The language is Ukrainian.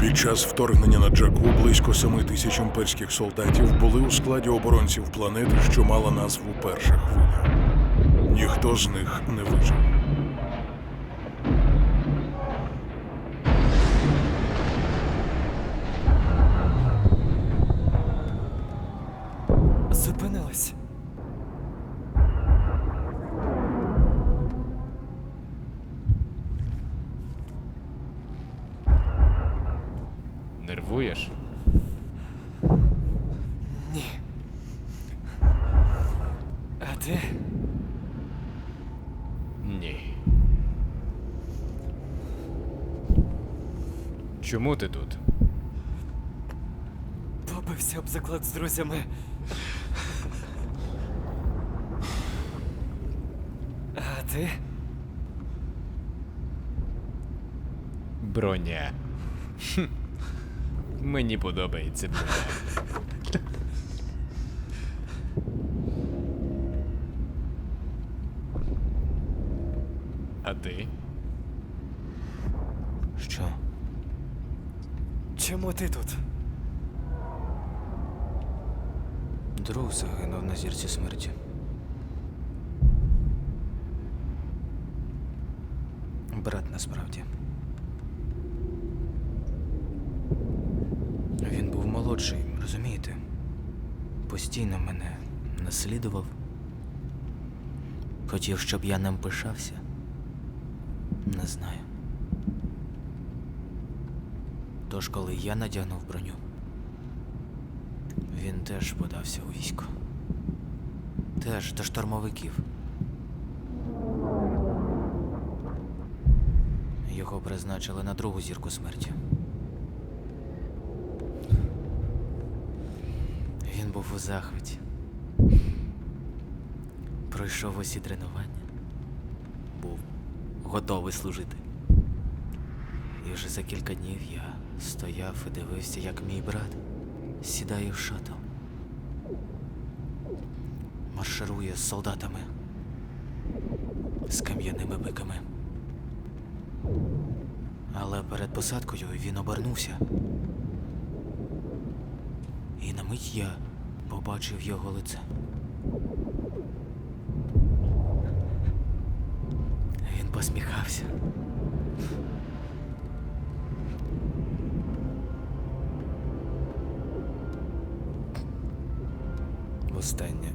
Під час вторгнення на Джаку близько семи тисяч імперських солдатів були у складі оборонців планети, що мала назву Перша хвиля. Ніхто з них не вижив. Нервуєш? Ні. А ти? Ні. Чому ти тут? Побився об заклад з друзями. А ти? Броня. Хм. Мені подобається. А ти? Що? Чому ти тут? Друг загинув на зірці смерті. Брат насправді. Він був молодший, розумієте? Постійно мене наслідував. Хотів, щоб я ним пишався. Не знаю. Тож, коли я надягнув броню, він теж подався у військо. Теж до штурмовиків. Його призначили на другу зірку смерті. Він був у захваті. Пройшов усі тренування. Був готовий служити. І вже за кілька днів я стояв і дивився, як мій брат сідає в шаттл. Марширує з солдатами. З кам'яними биками. Але перед посадкою він обернувся. І на мить я побачив його лице. Він посміхався. Востаннє